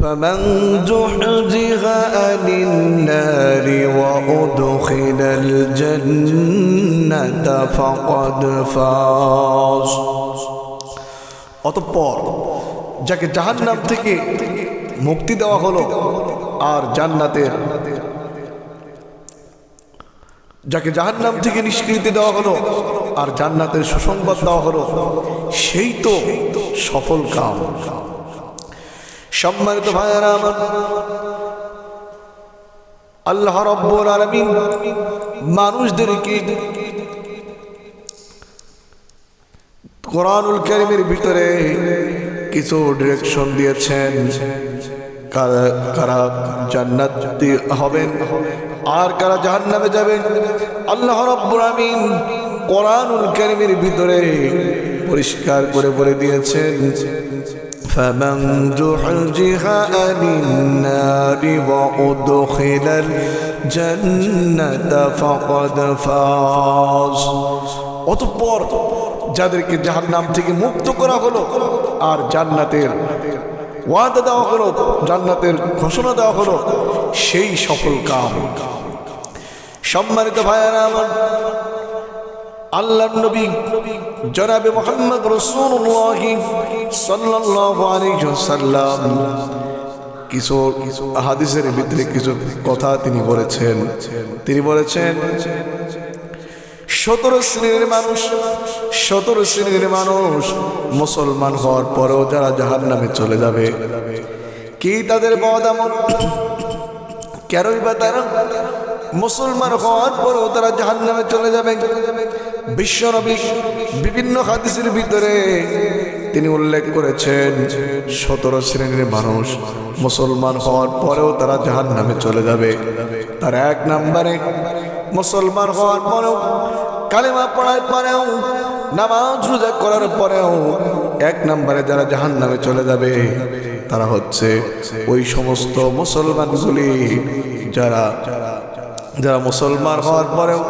فمن زحزح عن النار وأدخل الجنة فقد فاز অতঃপর যাকে জাহান্নাম থেকে মুক্তি দেওয়া হলো আর জান্নাতের যাকে জাহান্নাম থেকে নিষ্কৃতি দেওয়া হলো আর জান্নাতের সুসংবাদ দেওয়া হলো সেই তো সফল কাম সম্মানিত ভাইয়ারা আমার, আল্লাহ রব্বুল আলামিন মানুষদেরকে কোরআনুল কারিমের ভিতরে কিছু ডিরেকশন দিয়েছেন। কারা জান্নাতি হবেন আর কারা জাহান্নামে যাবেন? আল্লাহ রাব্বুল আমিন কোরআনুল কারিমের ভিতরে পরিষ্কার করে বলে দিয়েছেন। فمن زحزح عن النار وأدخل الجنة فقد فاز অতঃপর যাদেরকে জাহান্নাম থেকে মুক্ত করা হলো আর জান্নাতের ওয়াদা দেওয়া হলো জান্নাতের ঘোষণা দেওয়া হলো সেই সফল কাম সম্মানিত ভাইয়ারা আমার আল্লাহ নবী জনাবে মোহাম্মদ রসুল্লাহ সাল্লাল্লাহু আলাইহি ওয়াসাল্লাম। কিছু হাদিসের ভিতরে কিছু কথা তিনি বলেছেন। তিনি বলেছেন, সতেরো শ্রেণির মানুষ, সতেরো শ্রেণির মানুষ মুসলমান হওয়ার পরেও যারা জাহান নামে চলে যাবে, কি তাদের বদামন কেনই বা তারা মুসলমান হওয়ার পরেও তারা জাহান নামে চলে যাবে? বিশ্বনবী বিভিন্ন হাদিসের ভিতরে তিনি উল্লেখ করেছেন, সতেরো শ্রেণির মানুষ মুসলমান হওয়ার পরেও তারা জাহান নামে চলে যাবে। তার এক নম্বরে, মুসলমান হওয়ার পরেও, কালেমা পড়ার পরেও, নামাজ রোজা করার পরেও এক নাম্বারে যারা জাহান নামে চলে যাবে, তারা হচ্ছে ওই সমস্ত মুসলমানগুলি যারা যারা মুসলমান হওয়ার পরেও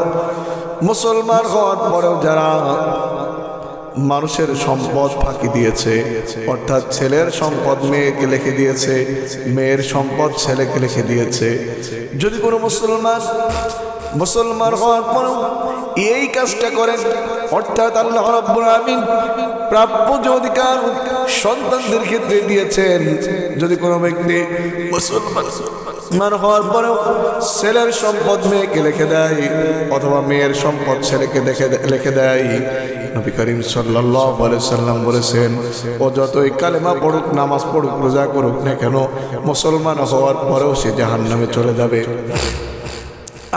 মুসলমান হওয়ার পরেও যারা মানুষের সম্পদ ফাঁকি দিয়েছে, অর্থাৎ ছেলের সম্পদ মেয়েকে লিখে দিয়েছে, মেয়ের সম্পদ ছেলেকে লিখে দিয়েছে, যদি কোনো মুসলমান মুসলমান হওয়ার পরেও এই কাজটা করেন, অর্থাৎ আল্লাহ রাব্বুল আমিন প্রাপ্য যে অধিকার সন্তানদের ক্ষেত্রে দিয়েছেন, যদি কোনো ব্যক্তি মুসলমান মুসলমান হওয়ার পরেও ছেলের সম্পদ মেয়েকে লিখে দেয়, অথবা মেয়ের সম্পদ ছেলেকে দেখে লিখে দেয়। নবী করিম সাল্লাম বলেছেন, ও যতই কালেমা পড়ুক, নামাজ পড়ুক, রোজা করুক না কেন, মুসলমান হওয়ার পরেও সে জাহান নামে চলে যাবে।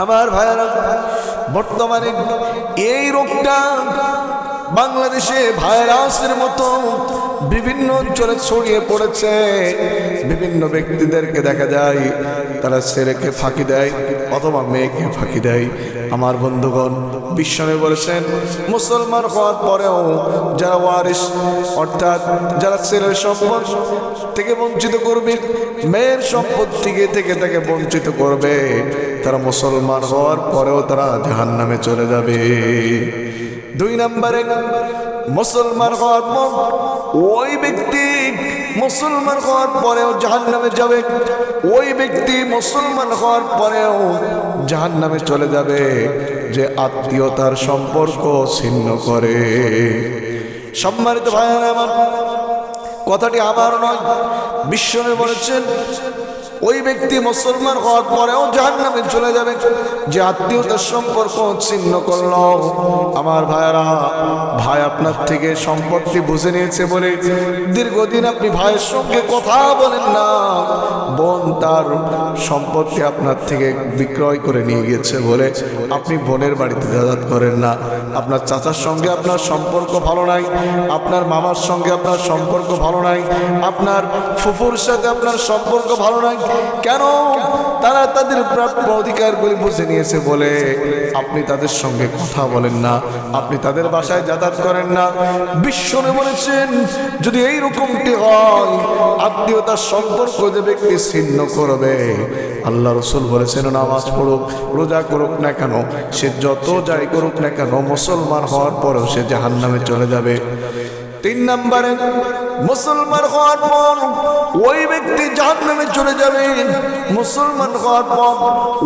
আমার ভাইয়ারা, বর্তমানে এই রোগটা বাংলাদেশে ভাইরাসের মতো বিভিন্ন অঞ্চলে ছড়িয়ে পড়েছে। বিভিন্ন ব্যক্তিদেরকে দেখা যায়, তারা ছেলেকে ফাঁকি দেয় অথবা মেয়েকে ফাঁকি দেয়। আমার বন্ধুগণ বিশ্বনে বলেছেন, মুসলমান হওয়ার পরেও যারা ওয়ারিস অর্থাৎ যারা ছেলের সম্পদ থেকে বঞ্চিত করবে, মেয়ের সম্পদ থেকে থেকে তাকে বঞ্চিত করবে, তারা মুসলমান হওয়ার পরেও তারা জাহান নামে চলে যাবে। দুই নম্বরে মুসলমান হওয়ার পর ওই ব্যক্তি মুসলমান হওয়ার পরেও জাহান নামে যাবে। ওই ব্যক্তি মুসলমান হওয়ার পরেও জাহান নামে চলে যাবে যে আত্মীয়তার সম্পর্ক ছিন্ন করে। সম্মানিত ভাইয়ারা আমার কথাটি আমার নয় বিশ্বনে বলেছেন ওই ব্যক্তি মুসলমান হওয়ার পরেও জাহান নামে চলে যাবে। যে আত্মীয়তার সম্পর্ক ছিন্ন করল। আমার ভাইয়ারা, ভাই আপনার থেকে সম্পত্তি বুঝে নিয়েছে বলে দীর্ঘদিন আপনি ভাইয়ের সঙ্গে কথা বলেন না। বোন তার সম্পত্তি আপনার থেকে বিক্রয় করে নিয়ে গিয়েছে বলে আপনি বোনের বাড়িতে যাতায়াত করেন না। আপনার চাচার সঙ্গে আপনার সম্পর্ক ভালো নাই। আপনার মামার সঙ্গে আপনার সম্পর্ক ভালো নাই। আপনার ফুফুর সাথে আপনার সম্পর্ক ভালো নাই। কেন? তারা তাদের প্রাপ্য অধিকারগুলি বুঝে নিয়েছে বলে আপনি তাদের সঙ্গে কথা বলেন না, আপনি তাদের বাসায় যাতায়াত করেন না। বিশ্বনে বলেছেন, যদি এই রকমটি হয় আত্মীয়তার সম্পর্ক যে ব্যক্তি ছিন্ন করবে। আল্লাহ রসুল বলেছেন, নামাজ পড়ুক, রোজা করুক না কেন, সে যত যাই করুক না কেন, মুসলমান হওয়ার পরেও সে জাহান্নামে চলে যাবে। তিন নম্বরে, মুসলমান হওয়ার পর ওই ব্যক্তি জাহান নামে চলে যাবে। মুসলমান হওয়ার পর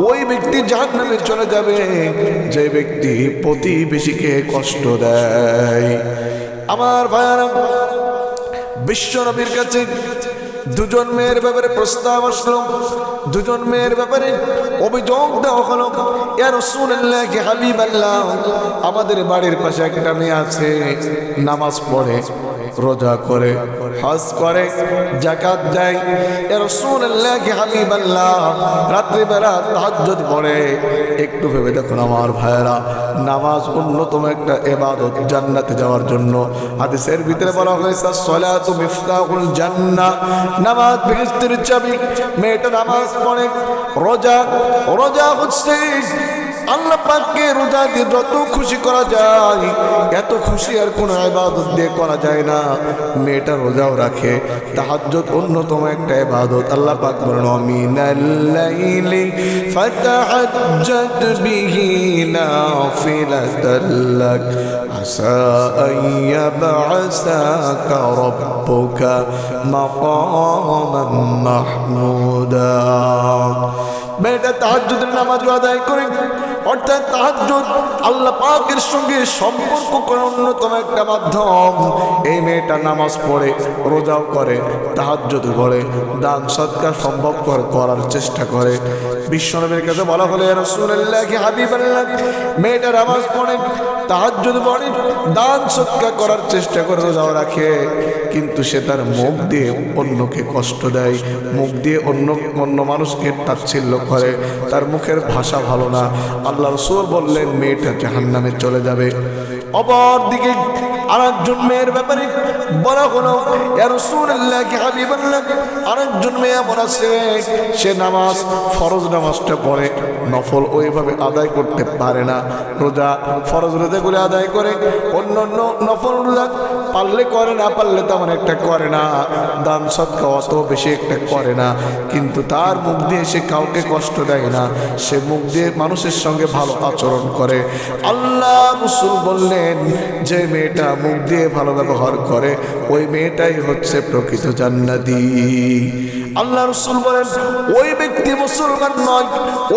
ওই ব্যক্তি জাহান নামে চলে যাবে। যে ব্যক্তি প্রতিবেশীকে কষ্ট দেয়। আমার ভাইয়ারা, বিশ্ব নবীর কাছে দুজন মেয়ের ব্যাপারে প্রস্তাব আসলো, দুজন মেয়ের ব্যাপারে অভিযোগ দেওয়া হলো, ইয়া রাসূলুল্লাহ কি হাবিবাল্লাহ, আমাদের বাড়ির পাশে একটা মেয়ে আছে, নামাজ পড়ে, রোজা করে, হজ করে জাকাত দেয়। ইয়া রাসূলুল্লাহ কি হাবিবাল্লাহ, রাত্রিবেলা তাহাজ্জুদ পড়ে। একটু ভেবে দেখুন আমার ভাইয়েরা, নামাজ অন্যতম একটা এবাদত জান্নাতে যাওয়ার জন্য। হাদিসের ভিতরে বলা হয়েছে, সলাতু মিফতাহুল জান্নাহ। নামাজ বৃহস্পতির চাবি মেয়েটা নামাজ পড়ে। রোজা রোজা হচ্ছে আল্লাহ পাককে রোজা দিয়ে যত খুশি করা যায়, এত খুশি আর কোনো ইবাদত দিয়ে করা যায় না। মেয়েটা রোজাও রাখে, তাহাজ্জুদ অন্যতম একটা ইবাদত। আল্লাহ পাক বলেন মিনাল লাইলি ফাতাহাজ্জাদ বিহি নাফিলাতাল লাক, আসা আন ইয়াবআসাকা রাব্বুকা মাকামান মাহমুদা। মেয়েটা তাহাজ্জুদের নামাজ আদায় করে অর্থাৎ তাহাজ্জুদ আল্লাহ পাকের সঙ্গে সম্পর্ক করার অন্যতম একটা মাধ্যম। এই মেয়েটা নামাজ পড়ে, রোজাও করে, তাহাজ্জুদ পড়ে দান সৎকার সম্ভব করার চেষ্টা করে। বিশ্বনবীর কাছে বলা হলে রাসূলুল্লাহ কি হাবিবাল্লাহ, মেয়েটা নামাজ পড়ে, তাহাজ্জুদ পড়ে, দান সৎকার করার চেষ্টা করে, রোজাও রাখে। কিন্তু সে তার মুখ দিয়ে অন্যকে কষ্ট দেয়, মুখ দিয়ে অন্য অন্য মানুষকে তাচ্ছিল্য করে। তার মুখের ভাষা ভালো না। আল্লাহ রসুল বললেন মেয়েটা জাহান নামে চলে যাবে। অপর দিকে আরেকজন মেয়ের ব্যাপারে বলা হলো রসুল্লাহ হাবিবাল্লাহ। আরেকজন মেয়ে আছে সে নামাজ, ফরজ নামাজটা পড়ে, নফল ওইভাবে আদায় করতে পারে না। রোজা ফরজ রোজাগুলো আদায় করে অন্য অন্য নফল রোজা পারলে করে না, পারলে তেমন একটা করে না। দান সৎকা অত বেশি একটা করে না। কিন্তু তার মুখ দিয়ে সে কাউকে কষ্ট দেয় না। সে মুখ দিয়ে মানুষের সঙ্গে ভালো আচরণ করে। আল্লাহ রসুল বললেন, যে মেয়েটা মুখ দিয়ে ভালো ব্যবহার করে, ওই মেয়েটাই হচ্ছে প্রকৃত জান্নাতি। আল্লাহ রসুল বলেন, ওই ব্যক্তি মুসলমান নয়,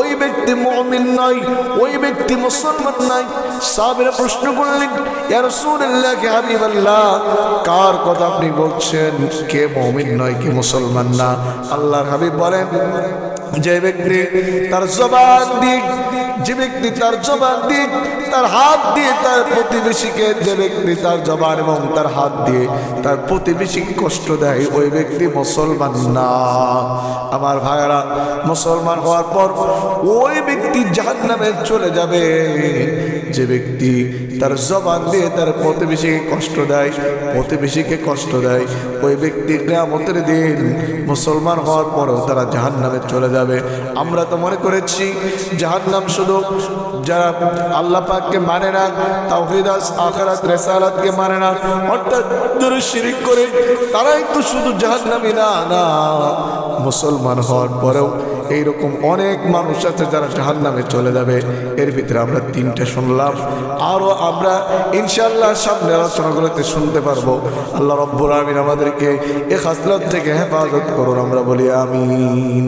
ওই ব্যক্তি মমিন নয়, ওই ব্যক্তি মুসলমান নয়। সাহাবীরা প্রশ্ন করলেন, ইয়া রাসূলুল্লাহ কে হাবিবাল্লাহ, কার কথা আপনি বলছেন? কে মমিন নয়, কে মুসলমান না? আল্লাহর হাবিব বলেন, যে ব্যক্তি তার জবান দিক যে ব্যক্তি তার জবান দিক তার হাত দিয়ে তার প্রতিবেশীকে, যে ব্যক্তি তার জবান এবং তার হাত দিয়ে তার প্রতিবেশীকে কষ্ট দেয়, ওই ব্যক্তি মুসলমান না। আমার ভাইয়েরা, মুসলমান হওয়ার পর ওই ব্যক্তি জাহান নামে চলে যাবে। যে ব্যক্তি তার জবান দিয়ে তার প্রতিবেশীকে কষ্ট দেয়, প্রতিবেশীকে কষ্ট দেয়, ওই ব্যক্তি গ্রামতের দিন মুসলমান হওয়ার পরেও তারা জাহান নামে চলে যাবে। আমরা তো মনে করেছি জাহান নাম শুধু যারা আল্লাহ পাককে মানে না তাওহিদাস আখারাত রেসালাতকে মানে না, অর্থাৎ যারা শিরিক করে তারাই তো শুধু জাহান নামি না না, মুসলমান হওয়ার পরেও এইরকম অনেক মানুষ আছে যারা জাহান নামে চলে যাবে। এর ভিতরে আমরা তিনটা শুনলাম। আরও আমরা ইনশাল্লাহ সামনে আলোচনাগুলোতে শুনতে পারব। আল্লাহ রব্বুর আমিন আমাদেরকে এ খাসলত থেকে হেফাজত করুন, আমরা বলি আমিন।